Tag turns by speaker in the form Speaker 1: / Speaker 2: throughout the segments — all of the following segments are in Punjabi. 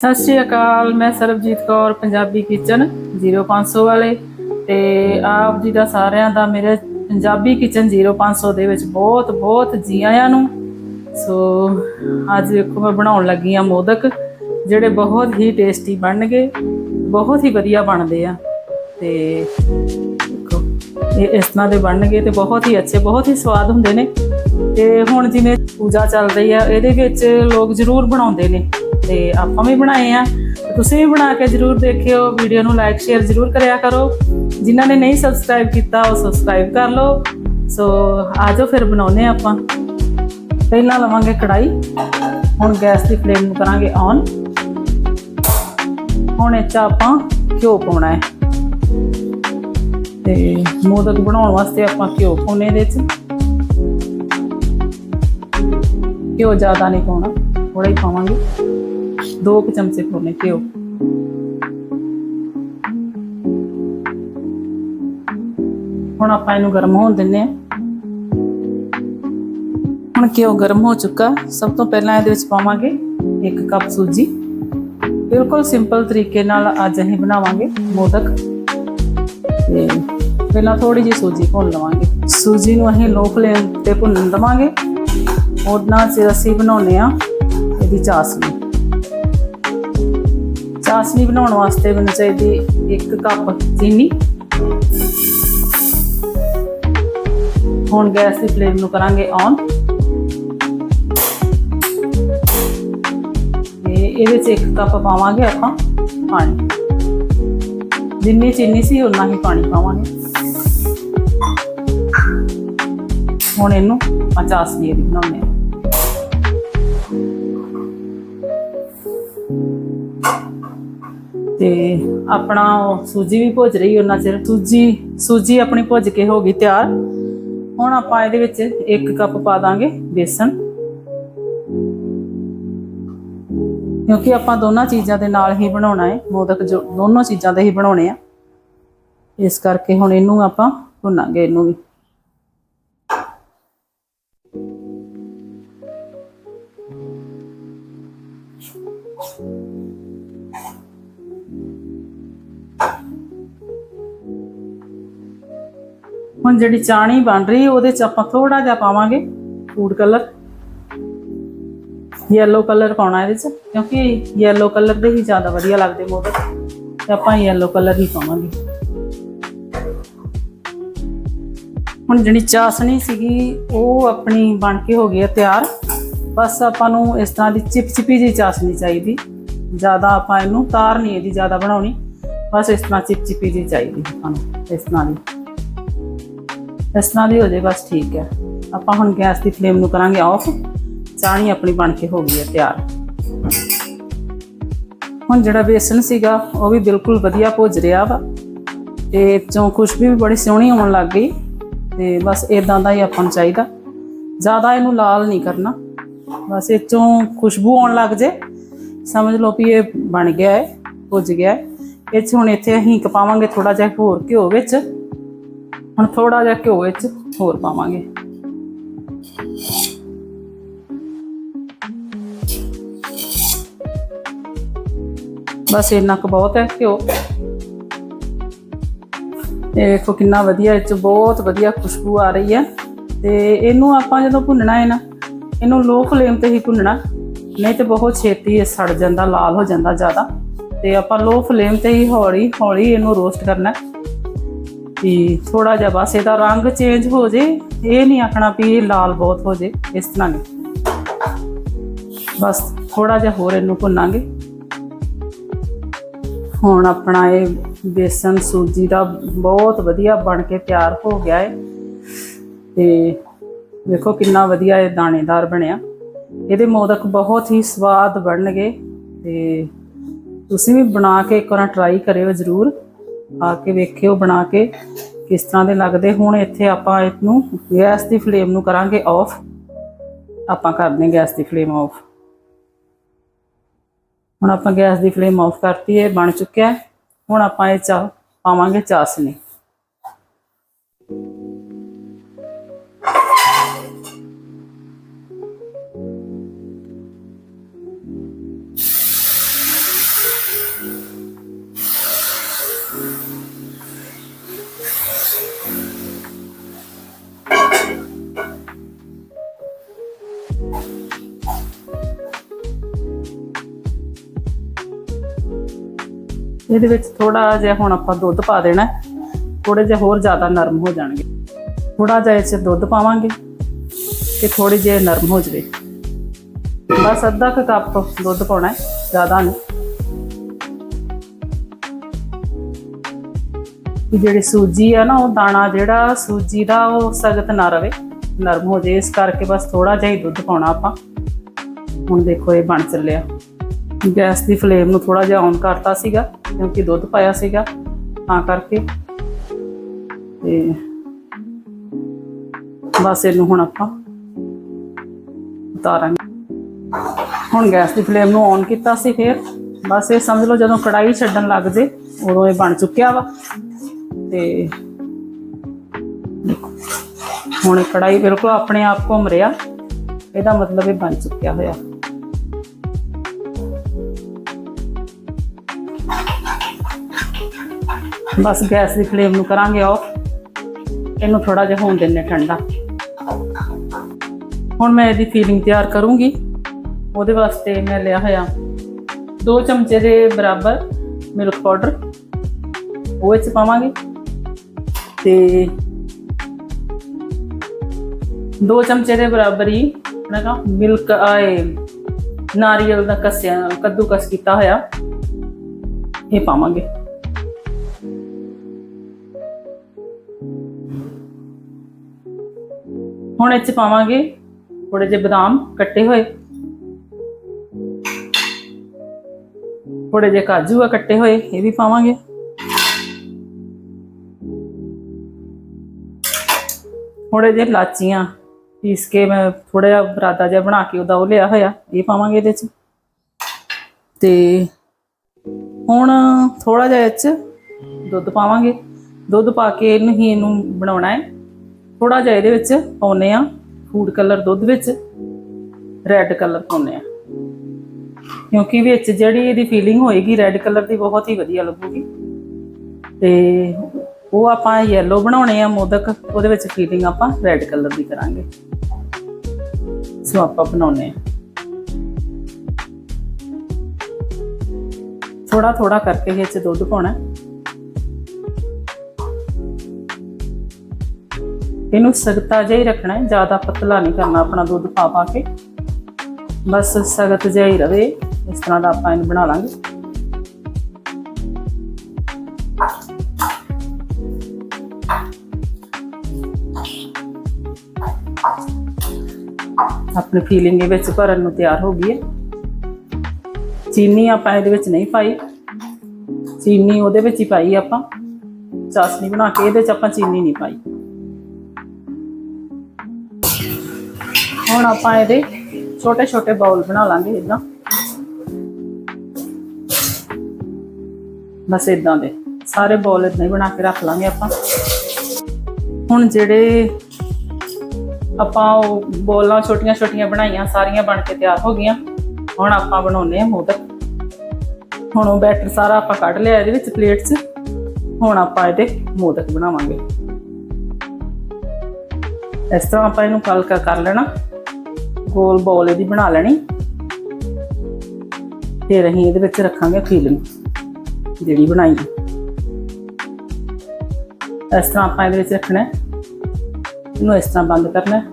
Speaker 1: ਸਤਿ ਸ਼੍ਰੀ ਅਕਾਲ, ਮੈਂ ਸਰਬਜੀਤ ਕੌਰ, ਪੰਜਾਬੀ ਕਿਚਨ 0500 ਵਾਲੇ। ਤੇ ਆਪ ਜੀ ਦਾ ਸਾਰਿਆਂ ਦਾ ਮੇਰੇ ਪੰਜਾਬੀ ਕਿਚਨ 0500 ਦੇ ਵਿੱਚ ਬਹੁਤ ਬਹੁਤ ਜੀ ਆਇਆਂ ਨੂੰ। ਸੋ ਅੱਜ ਵੇਖੋ, ਮੈਂ ਬਣਾਉਣ ਲੱਗੀ ਆ ਮੋਦਕ, ਜਿਹੜੇ ਬਹੁਤ ਹੀ ਟੇਸਟੀ ਬਣਨਗੇ, ਬਹੁਤ ਹੀ ਵਧੀਆ ਬਣਦੇ ਆ। ਤੇ ਦੇਖੋ, ਇਹ ਇਸ ਤਰ੍ਹਾਂ ਦੇ ਬਣਨਗੇ ਤੇ ਬਹੁਤ ਹੀ ਅੱਛੇ, ਬਹੁਤ ਹੀ ਸਵਾਦ ਹੁੰਦੇ ਨੇ। ਤੇ ਹੁਣ ਜਿਵੇਂ ਪੂਜਾ ਚੱਲ ਰਹੀ ਆ, ਇਹਦੇ ਵਿੱਚ ਲੋਕ ਜ਼ਰੂਰ ਬਣਾਉਂਦੇ ਨੇ। ਤੇ ਆਪਾਂ ਵੀ ਬਣਾਏ ਆ। ਤੁਸੀਂ ਵੀ ਬਣਾ ਕੇ ਜ਼ਰੂਰ ਦੇਖਿਓ, ਵੀਡੀਓ ਨੂੰ ਲਾਈਕ ਸ਼ੇਅਰ ਜ਼ਰੂਰ ਕਰਿਆ ਕਰੋ। ਜਿਨ੍ਹਾਂ ਨੇ ਨਹੀਂ ਸਬਸਕ੍ਰਾਈਬ ਕੀਤਾ, ਉਹ ਸਬਸਕ੍ਰਾਈਬ ਕਰ ਲਓ। ਸੋ ਆਜੋ ਫਿਰ ਬਣਾਉਨੇ ਆ ਆਪਾਂ। ਪਹਿਲਾਂ ਲਵਾਂਗੇ ਕੜਾਈ ਹੁਣ ਗੈਸ ਦੀ ਫਲੇਮ ਨੂੰ ਕਰਾਂਗੇ ਔਨ ਹੁਣ ਇਹ 'ਚ ਆਪਾਂ ਘਿਓ ਪਾਉਣਾ ਹੈ। ਤੇ ਮੋਦਕ ਬਣਾਉਣ ਵਾਸਤੇ ਆਪਾਂ ਘਿਓ ਪਾਉਣੇ ਇਹਦੇ 'ਚ। ਘਿਓ ਜ਼ਿਆਦਾ ਨਹੀਂ ਪਾਉਣਾ ਥੋੜਾ ਹੀ ਪਾਵਾਂਗੇ। ਦੋ ਕੁ ਚਮਚੇ ਪਾਉਣੇ ਘਿਓ ਹੁਣ ਆਪਾਂ ਇਹਨੂੰ ਗਰਮ ਹੋਣ ਦਿੰਨੇ ਆ ਹੁਣ ਘਿਓ ਗਰਮ ਹੋ ਚੁੱਕਾ। ਸਭ ਤੋਂ ਪਹਿਲਾਂ ਇਹਦੇ ਵਿੱਚ ਪਾਵਾਂਗੇ ਇੱਕ ਕੱਪ ਸੂਜੀ। ਬਿਲਕੁਲ ਸਿੰਪਲ ਤਰੀਕੇ ਨਾਲ ਅੱਜ ਅਸੀਂ ਬਣਾਵਾਂਗੇ ਮੋਦਕ। ਤੇ ਪਹਿਲਾਂ ਥੋੜੀ ਜਿਹੀ ਸੂਜੀ ਭੁੰਨ ਲਵਾਂਗੇ। ਸੂਜੀ ਨੂੰ ਅਸੀਂ ਲੋ ਫਲੇਮ ਤੇ ਭੁੰਨ ਦਵਾਂਗੇ ਉਹਨਾਂ ਚ ਅਸੀਂ ਬਣਾਉਨੇ ਆ ਇਹਦੀ ਚਾਸਨੀ ਚਾਸਨੀ ਬਣਾਉਣ ਵਾਸਤੇ ਮੈਨੂੰ ਚਾਹੀਦੀ ਇੱਕ ਕੱਪ ਚੀਨੀ। ਹੁਣ ਗੈਸ ਦੀ ਫਲੇਮ ਨੂੰ ਕਰਾਂਗੇ ਔਨ। ਤੇ ਇਹਦੇ ਚ ਇੱਕ ਕੱਪ ਪਾਵਾਂਗੇ ਆਪਾਂ ਪਾਣੀ। ਜਿੰਨੀ ਚੀਨੀ ਸੀ ਉਨਾ ਹੀ ਪਾਣੀ ਪਾਵਾਂਗੇ। ਹੁਣ ਇਹਨੂੰ ਆਪਾਂ ਚਾਸਨੀ ਬਣਾਉਂਦੇ ਹਾਂ। ਤੇ ਆਪਣਾ ਉਹ ਸੂਜੀ ਵੀ ਭੁੱਜ ਰਹੀ ਉਹਨਾਂ ਚਿਰ। ਸੂਜੀ ਸੂਜੀ ਆਪਣੀ ਭੁੱਜ ਕੇ ਹੋ ਗਈ ਤਿਆਰ। ਹੁਣ ਆਪਾਂ ਇਹਦੇ ਵਿੱਚ ਇੱਕ ਕੱਪ ਪਾ ਦਾਂਗੇ ਬੇਸਣ। ਕਿਉਂਕਿ ਆਪਾਂ ਦੋਨਾਂ ਚੀਜ਼ਾਂ ਦੇ ਨਾਲ ਹੀ ਬਣਾਉਣਾ ਹੈ। ਮੋਦਕ ਜੋ, ਦੋਨੋਂ ਚੀਜ਼ਾਂ ਦੇ ਹੀ ਬਣਾਉਣੇ ਆ। ਇਸ ਕਰਕੇ ਹੁਣ ਇਹਨੂੰ ਆਪਾਂ ਭੁੰਨਾਂਗੇ ਇਹਨੂੰ ਵੀ। ਹੁਣ ਜਿਹੜੀ ਚਾਣੀ ਬਣ ਰਹੀ, ਉਹਦੇ ਚ ਆਪਾਂ ਥੋੜਾ ਜਿਹਾ ਪਾਵਾਂਗੇ ਫੂਡ ਕਲਰ ਯੈਲੋ ਕਲਰ ਪਾਉਣਾ ਇਹਦੇ ਚ, ਕਿਉਂਕਿ ਯੈਲੋ ਕਲਰ ਦੇ ਹੀ ਜ਼ਿਆਦਾ ਵਧੀਆ ਲੱਗਦੇ ਮੋਦਕ ਤੇ ਆਪਾਂ ਯੈਲੋ ਕਲਰ ਹੀ ਪਾਵਾਂਗੇ। ਹੁਣ ਜਿਹੜੀ ਚਾਸਣੀ ਸੀਗੀ, ਉਹ ਆਪਣੀ ਬਣ ਕੇ ਹੋ ਗਈ ਹੈ ਤਿਆਰ। ਬਸ ਆਪਾਂ ਨੂੰ ਇਸ ਤਰ੍ਹਾਂ ਦੀ ਚਿਪਚਿਪੀ ਜਿਹੀ ਚਾਸਣੀ ਚਾਹੀਦੀ। ਜ਼ਿਆਦਾ ਆਪਾਂ ਇਹਨੂੰ ਤਾਰ ਨਹੀਂ ਇਹਦੀ ਜ਼ਿਆਦਾ ਬਣਾਉਣੀ। ਬਸ ਇਸ ਤਰ੍ਹਾਂ ਚਿਪਚਿਪੀ ਜਿਹੀ ਚਾਹੀਦੀ ਆਪਾਂ ਨੂੰ, ਇਸ ਤਰ੍ਹਾਂ ਦੀ। ਇਸ ਤਰ੍ਹਾਂ ਦੀ ਹੋ ਜਾਏ, ਬਸ ਠੀਕ ਹੈ। ਆਪਾਂ ਹੁਣ ਗੈਸ ਦੀ ਫਲੇਮ ਨੂੰ ਕਰਾਂਗੇ ਆਫ ਚਾਹਣੀ ਆਪਣੀ ਬਣ ਕੇ ਹੋ ਗਈ ਹੈ ਤਿਆਰ। ਹੁਣ ਜਿਹੜਾ ਬੇਸਨ ਸੀਗਾ, ਉਹ ਵੀ ਬਿਲਕੁਲ ਵਧੀਆ ਭੁੱਜ ਰਿਹਾ ਵਾ। ਤੇ ਚੋਂ ਖੁਸ਼ਬੂ ਵੀ ਬੜੀ ਸੋਹਣੀ ਆਉਣ ਲੱਗ ਗਈ। ਤੇ ਬਸ ਇਦਾਂ ਦਾ ਹੀ ਆਪਾਂ ਨੂੰ ਚਾਹੀਦਾ। ਜ਼ਿਆਦਾ ਇਹਨੂੰ ਲਾਲ ਨਹੀਂ ਕਰਨਾ। ਬਸ ਇਹ ਚੋਂ ਖੁਸ਼ਬੂ ਆਉਣ ਲੱਗ ਜੇ। ਸਮਝ ਲਓ ਵੀ ਇਹ ਬਣ ਗਿਆ ਹੈ, ਭੁੱਜ ਗਿਆ ਹੈ। ਇਹ 'ਚ ਹੁਣ ਇੱਥੇ ਅਸੀਂ ਕਪਾਵਾਂਗੇ ਥੋੜਾ ਜਿਹਾ ਹੋਰ ਘਿਓ ਵਿੱਚ। ਹੁਣ ਥੋੜਾ ਜਿਹਾ ਘਿਓ ਵਿੱਚ ਹੋਰ ਪਾਵਾਂਗੇ। ਬਸ ਇੰਨਾ ਕੁ ਬਹੁਤ ਹੈ ਘਿਓ। ਇਹ ਵੇਖੋ ਕਿੰਨਾ ਵਧੀਆ, ਇਹ ਚ ਬਹੁਤ ਵਧੀਆ ਖੁਸ਼ਬੂ ਆ ਰਹੀ ਹੈ। ਤੇ ਇਹਨੂੰ ਆਪਾਂ ਜਦੋਂ ਭੁੰਨਣਾ ਹੈ ਨਾ, ਇਹਨੂੰ ਲੋ ਫਲੇਮ ਤੇ ਹੀ ਭੁੰਨਣਾ। ਨਹੀਂ ਤੇ ਬਹੁਤ ਛੇਤੀ ਇਹ ਸੜ ਜਾਂਦਾ, ਲਾਲ ਹੋ ਜਾਂਦਾ ਜ਼ਿਆਦਾ। ਤੇ ਆਪਾਂ ਲੋ ਫਲੇਮ ਤੇ ਹੀ ਹੌਲੀ ਹੌਲੀ ਇਹਨੂੰ ਰੋਸਟ ਕਰਨਾ ਵੀ ਥੋੜਾ ਜਿਹਾ ਬਸ ਇਹਦਾ ਰੰਗ ਚੇਂਜ ਹੋ ਜੇ, ਇਹ ਨਹੀਂ ਆਖਣਾ ਵੀ ਇਹ ਲਾਲ ਬਹੁਤ ਹੋ ਜੇ, ਇਸ ਤਰ੍ਹਾਂ ਨਹੀਂ। ਬਸ ਥੋੜਾ ਜਿਹਾ ਹੋਰ ਇਹਨੂੰ ਭੁੰਨਾਂਗੇ। ਹੁਣ ਆਪਣਾ ਇਹ ਬੇਸਨ ਸੂਜੀ ਦਾ ਬਹੁਤ ਵਧੀਆ ਬਣ ਕੇ ਤਿਆਰ ਹੋ ਗਿਆ ਹੈ ਤੇ ਵੇਖੋ ਕਿੰਨਾ ਵਧੀਆ ਇਹ ਦਾਣੇਦਾਰ ਬਣਿਆ। ਇਹਦੇ ਮੋਦਕ ਬਹੁਤ ਹੀ ਸਵਾਦ ਬਣਨਗੇ ਤੇ ਤੁਸੀਂ ਵੀ ਬਣਾ ਕੇ ਇੱਕ ਵਾਰ ਟਰਾਈ ਕਰਿਓ ਜ਼ਰੂਰ। ਆ ਕੇ ਵੇਖਿਓ ਬਣਾ ਕੇ ਕਿਸ ਤਰ੍ਹਾਂ ਦੇ ਲੱਗਦੇ। ਹੁਣ ਇੱਥੇ ਆਪਾਂ ਇਹਨੂੰ ਗੈਸ ਦੀ ਫਲੇਮ ਨੂੰ ਕਰਾਂਗੇ ਆਫ। ਆਪਾਂ ਕਰਦੇ ਗੈਸ ਦੀ ਫਲੇਮ ਆਫ। ਹੁਣ ਆਪਾਂ ਗੈਸ ਦੀ ਫਲੇਮ ਆਫ ਕਰਤੀ ਹੈ, ਬਣ ਚੁੱਕਿਆ ਹੁਣ ਆਪਾਂ ਇਹ ਚਾ ਪਾਵਾਂਗੇ ਚਾਸਨੀ। ਇਹਦੇ ਵਿੱਚ ਥੋੜਾ ਜਿਹਾ ਹੁਣ ਆਪਾਂ ਦੁੱਧ ਪਾ ਦੇਣਾ ਥੋੜੇ ਜਿਹਾ ਹੋਰ ਜ਼ਿਆਦਾ ਨਰਮ ਹੋ ਜਾਣਗੇ। ਥੋੜਾ ਜਿਹਾ ਇਸ 'ਚ ਦੁੱਧ ਪਾਵਾਂਗੇ ਕਿ ਥੋੜੀ ਜਿਹੀ ਨਰਮ ਹੋ ਜਵੇ। ਬਸ ਅੱਧਾ ਕੁ ਕੱਪ ਦੁੱਧ ਪਾਉਣਾ ਹੈ, ਜ਼ਿਆਦਾ ਨਹੀਂ। ਜਿਹੜੀ ਸੂਜੀ ਆ ਨਾ, ਉਹ ਦਾਣਾ ਜਿਹੜਾ ਸੂਜੀ ਦਾ ਉਹ ਸਖਤ ਨਾ ਰਵੇ, ਨਰਮ ਹੋ ਜੇ ਇਸ ਕਰਕੇ ਬਸ ਥੋੜਾ ਜਿਹਾ ਹੀ ਦੁੱਧ ਪਾਉਣਾ ਆਪਾਂ। ਹੁਣ ਦੇਖੋ ਇਹ ਬਣ ਚੱਲਿਆ। ਗੈਸ ਦੀ ਫਲੇਮ ਨੂੰ ਥੋੜਾ ਜਿਹਾ ਔਨ ਕਰਤਾ ਸੀਗਾ, ਕਿਉਂਕਿ ਦੁੱਧ ਪਾਇਆ ਸੀਗਾ, ਤਾਂ ਕਰਕੇ। ਤੇ ਬਸ ਇਹਨੂੰ ਹੁਣ ਆਪਾਂ ਉਤਾਰਾਂਗੇ। ਹੁਣ ਗੈਸ ਦੀ ਫਲੇਮ ਨੂੰ ਔਨ ਕੀਤਾ ਸੀ ਫਿਰ। ਬਸ ਇਹ ਸਮਝ ਲਓ ਜਦੋਂ ਕੜਾਈ ਛੱਡਣ ਲੱਗ ਜੇ, ਉਦੋਂ ਇਹ ਬਣ ਚੁੱਕਿਆ ਵਾ। ਤੇ ਹੁਣ ਇਹ ਕੜਾਈ ਬਿਲਕੁਲ ਆਪਣੇ ਆਪ ਘੁੰਮ ਰਿਹਾ। ਇਹਦਾ ਮਤਲਬ ਇਹ ਬਣ ਚੁੱਕਿਆ ਹੋਇਆ। ਬਸ ਗੈਸ ਦੀ ਫਲੇਮ ਨੂੰ ਕਰਾਂਗੇ ਆਫ ਇਹਨੂੰ ਥੋੜਾ ਜਿਹਾ ਹੋਣ ਦਿੰਨੇ ਠੰਡਾ। ਹੁਣ ਮੈਂ ਇਹਦੀ ਫੀਲਿੰਗ ਤਿਆਰ ਕਰੂੰਗੀ। ਉਹਦੇ ਵਾਸਤੇ ਮੈਂ ਲਿਆ ਹੋਇਆ 2 ਚਮਚੇ ਦੇ ਬਰਾਬਰ ਮਿਲਕ ਪਾਊਡਰ ਉਹ ਵਿੱਚ ਪਾਵਾਂਗੇ। ਤੇ 2 ਚਮਚੇ ਦੇ ਬਰਾਬਰ ਹੀ ਨਾ ਮਿਲਕ ਆਏ ਨਾਰੀਅਲ ਦਾ ਕੱਸਿਆ ਕੱਦੂ ਕੱਦੂਕਸ ਕੀਤਾ ਹੋਇਆ। ਇਹ ਪਾਵਾਂਗੇ। ਹੁਣ ਇਹ ਚ ਪਾਵਾਂਗੇ ਥੋੜੇ ਜਿਹੇ ਬਦਾਮ ਕੱਟੇ ਹੋਏ। ਥੋੜੇ ਜਿਹੇ ਕਾਜੂ ਆ ਕੱਟੇ ਹੋਏ, ਇਹ ਵੀ ਪਾਵਾਂਗੇ। ਥੋੜੇ ਜਿਹੇ ਲਾਚੀਆਂ ਪੀਸ ਕੇ ਮੈਂ ਥੋੜਾ ਜਿਹਾ ਬਰਾਦਾ ਜਿਹਾ ਬਣਾ ਕੇ ਉਹਦਾ ਉਹ ਲਿਆ ਹੋਇਆ, ਇਹ ਪਾਵਾਂਗੇ ਇਹਦੇ ਚ। ਤੇ ਹੁਣ ਥੋੜਾ ਜਿਹਾ ਇਹ ਚ ਦੁੱਧ ਪਾਵਾਂਗੇ। ਦੁੱਧ ਪਾ ਕੇ ਇਹਨੂੰ ਹੀ ਇਹਨੂੰ ਬਣਾਉਣਾ ਹੈ। ਥੋੜਾ ਜਿਹਾ ਇਹਦੇ ਵਿੱਚ ਪਾਉਨੇ ਆ ਫੂਡ ਕਲਰ ਦੁੱਧ ਵਿੱਚ ਰੈੱਡ ਕਲਰ ਪਾਉਨੇ ਆ ਕਿਉਂਕਿ ਵਿੱਚ ਜਿਹੜੀ ਇਹਦੀ ਫੀਲਿੰਗ ਹੋਏਗੀ ਰੈੱਡ ਕਲਰ ਦੀ ਬਹੁਤ ਹੀ ਵਧੀਆ ਲੱਗੂਗੀ। ਤੇ ਉਹ ਆਪਾਂ ਯੈਲੋ ਬਣਾਉਣੇ ਆ ਮੋਦਕ, ਉਹਦੇ ਵਿੱਚ ਫੀਲਿੰਗ ਆਪਾਂ ਰੈੱਡ ਕਲਰ ਦੀ ਕਰਾਂਗੇ। ਸੋ ਆਪਾਂ ਬਣਾਉਨੇ ਆ ਥੋੜਾ ਥੋੜਾ ਕਰਕੇ ਇਹ ਚ ਦੁੱਧ ਪਾਉਣਾ ਇਹਨੂੰ ਸਖਤਾ ਜਿਹਾ ਹੀ ਰੱਖਣਾ ਹੈ, ਜ਼ਿਆਦਾ ਪਤਲਾ ਨਹੀਂ ਕਰਨਾ ਆਪਣਾ ਦੁੱਧ ਪਾ ਪਾ ਕੇ। ਬਸ ਸਖਤ ਜਿਹਾ ਹੀ ਰਵੇ, ਇਸ ਤਰ੍ਹਾਂ ਦਾ ਆਪਾਂ ਇਹਨੂੰ ਬਣਾ ਲਾਂਗੇ। ਆਪਣੀ ਫੀਲਿੰਗ ਦੇ ਵਿੱਚ ਭਰਨ ਨੂੰ ਤਿਆਰ ਹੋ ਗਈ ਹੈ। ਚੀਨੀ ਆਪਾਂ ਇਹਦੇ ਵਿੱਚ ਨਹੀਂ ਪਾਈ। ਚੀਨੀ ਉਹਦੇ ਵਿੱਚ ਹੀ ਪਾਈ ਆਪਾਂ। ਚਾਸ਼ਨੀ ਬਣਾ ਕੇ ਇਹਦੇ ਵਿੱਚ ਆਪਾਂ ਚੀਨੀ ਨਹੀਂ ਪਾਈ। ਹੁਣ ਆਪਾਂ ਇਹਦੇ ਛੋਟੇ ਛੋਟੇ ਬਾਉਲ ਬਣਾ ਲਾਂਗੇ ਇਦਾਂ ਬਸ ਇਦਾਂ ਦੇ। ਸਾਰੇ ਬਾਉਲ ਇਦਾਂ ਹੀ ਬਣਾ ਕੇ ਰੱਖ ਲਾਂਗੇ ਆਪਾਂ। ਹੁਣ ਜਿਹੜੇ ਆਪਾਂ ਉਹ ਬੋਲਾਂ ਛੋਟੀਆਂ ਛੋਟੀਆਂ ਬਣਾਈਆਂ, ਸਾਰੀਆਂ ਬਣ ਕੇ ਤਿਆਰ ਹੋ ਗਈਆਂ। ਹੁਣ ਆਪਾਂ ਬਣਾਉਨੇ ਆ ਮੋਦਕ। ਹੁਣ ਉਹ ਬੈਟਰ ਸਾਰਾ ਆਪਾਂ ਕੱਢ ਲਿਆ ਇਹਦੇ ਵਿੱਚ ਪਲੇਟ 'ਚ ਹੁਣ ਆਪਾਂ ਇਹਦੇ ਮੋਦਕ ਬਣਾਵਾਂਗੇ। ਇਸ ਤਰ੍ਹਾਂ ਆਪਾਂ ਇਹਨੂੰ ਕਲਕਾ ਕਰ ਲੈਣਾ। ਗੋਲ ਬੋਲ ਇਹਦੀ ਬਣਾ ਲੈਣੀ ਫਿਰ ਅਸੀਂ ਇਹਦੇ ਵਿੱਚ ਰੱਖਾਂਗੇ ਫੀਲਿੰਗ ਜਿਹੜੀ ਬਣਾਈ ਹੈ। ਇਸ ਤਰ੍ਹਾਂ ਆਪਾਂ ਇਹਦੇ ਵਿੱਚ ਰੱਖਣਾ ਹੈ। ਇਹਨੂੰ ਇਸ ਤਰ੍ਹਾਂ ਬੰਦ ਕਰਨਾ ਹੈ।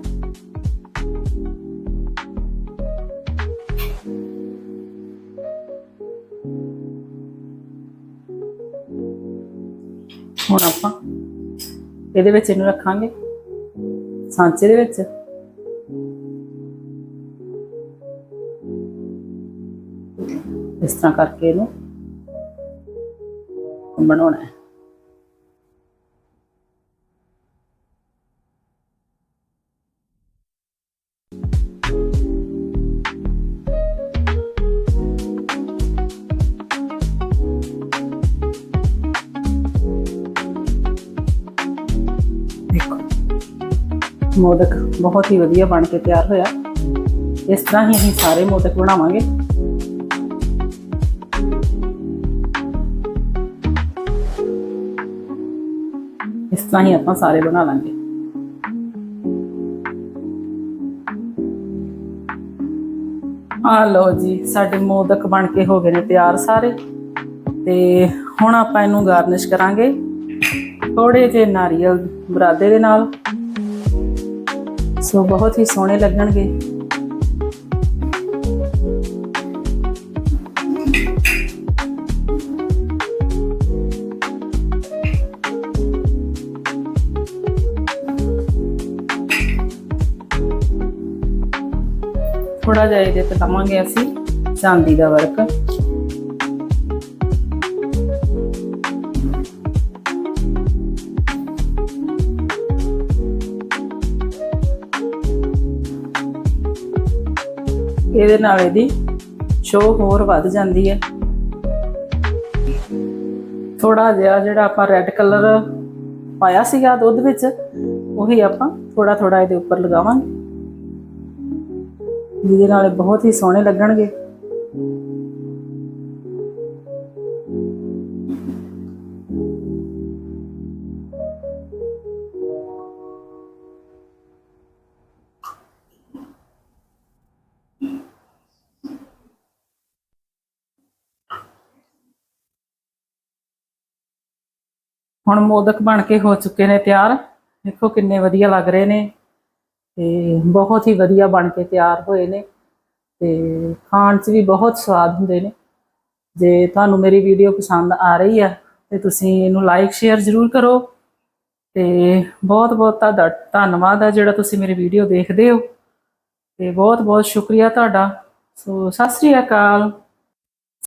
Speaker 1: ਹੁਣ ਆਪਾਂ ਇਹਦੇ ਵਿੱਚ ਇਹਨੂੰ ਰੱਖਾਂਗੇ ਸਾਂਚੇ ਦੇ ਵਿੱਚ ਇਸ ਤਰ੍ਹਾਂ ਕਰਕੇ ਇਹਨੂੰ ਬਣਾਉਣਾ ਹੈ ਦੇਖੋ ਮੋਦਕ ਬਹੁਤ ਹੀ ਵਧੀਆ ਬਣ ਕੇ ਤਿਆਰ ਹੋਇਆ ਇਸ ਤਰ੍ਹਾਂ ਹੀ ਅਸੀਂ ਸਾਰੇ ਮੋਦਕ ਬਣਾਵਾਂਗੇ ਤਰ੍ਹਾਂ ਹੀ ਆਪਾਂ ਸਾਰੇ ਬਣਾ ਲਾਂਗੇ। ਆ ਲਓ ਜੀ, ਸਾਡੇ ਮੋਦਕ ਬਣ ਕੇ ਹੋ ਗਏ ਨੇ ਤਿਆਰ ਸਾਰੇ। ਤੇ ਹੁਣ ਆਪਾਂ ਇਹਨੂੰ ਗਾਰਨਿਸ਼ ਕਰਾਂਗੇ। ਥੋੜੇ ਜਿਹੇ ਨਾਰੀਅਲ ਬਰਾਦੇ ਦੇ ਨਾਲ। ਸੋ ਬਹੁਤ ਹੀ ਸੋਹਣੇ ਲੱਗਣਗੇ। ਥੋੜਾ ਜਿਹਾ ਇਹਦੇ ਤੇ ਦਵਾਂਗੇ ਅਸੀਂ ਚਾਂਦੀ ਦਾ ਵਰਕ। ਇਹਦੇ ਨਾਲ ਇਹਦੀ ਸ਼ੋਅ ਹੋਰ ਵੱਧ ਜਾਂਦੀ ਹੈ। ਥੋੜਾ ਜਿਹਾ ਜਿਹੜਾ ਆਪਾਂ ਰੈੱਡ ਕਲਰ ਪਾਇਆ ਸੀਗਾ ਦੁੱਧ ਵਿੱਚ, ਉਹੀ ਆਪਾਂ ਥੋੜਾ ਥੋੜਾ ਇਹਦੇ ਉੱਪਰ ਲਗਾਵਾਂਗੇ। ਜਿਹਦੇ ਨਾਲ ਇਹ ਬਹੁਤ ਹੀ ਸੋਹਣੇ ਲੱਗਣਗੇ। ਹੁਣ ਮੋਦਕ ਬਣ ਕੇ ਹੋ ਚੁੱਕੇ ਨੇ ਤਿਆਰ। ਦੇਖੋ ਕਿੰਨੇ ਵਧੀਆ ਲੱਗ ਰਹੇ ਨੇ। ਤੇ ਬਹੁਤ ਹੀ ਵਧੀਆ ਬਣ ਕੇ ਤਿਆਰ ਹੋਏ ਨੇ ਤੇ ਖਾਣ 'ਚ ਵੀ ਬਹੁਤ ਸਵਾਦ ਹੁੰਦੇ ਨੇ। ਜੇ ਤੁਹਾਨੂੰ ਮੇਰੀ ਵੀਡੀਓ ਪਸੰਦ ਆ ਰਹੀ ਆ ਤੇ ਤੁਸੀਂ ਇਹਨੂੰ ਲਾਈਕ ਸ਼ੇਅਰ ਜ਼ਰੂਰ ਕਰੋ ਤੇ ਬਹੁਤ ਬਹੁਤ ਤੁਹਾਡਾ ਧੰਨਵਾਦ ਆ ਜਿਹੜਾ ਤੁਸੀਂ ਮੇਰੀ ਵੀਡੀਓ ਦੇਖਦੇ ਹੋ ਤੇ ਬਹੁਤ ਬਹੁਤ ਸ਼ੁਕਰੀਆ ਤੁਹਾਡਾ। ਸੋ ਸਤਿ ਸ੍ਰੀ ਅਕਾਲ।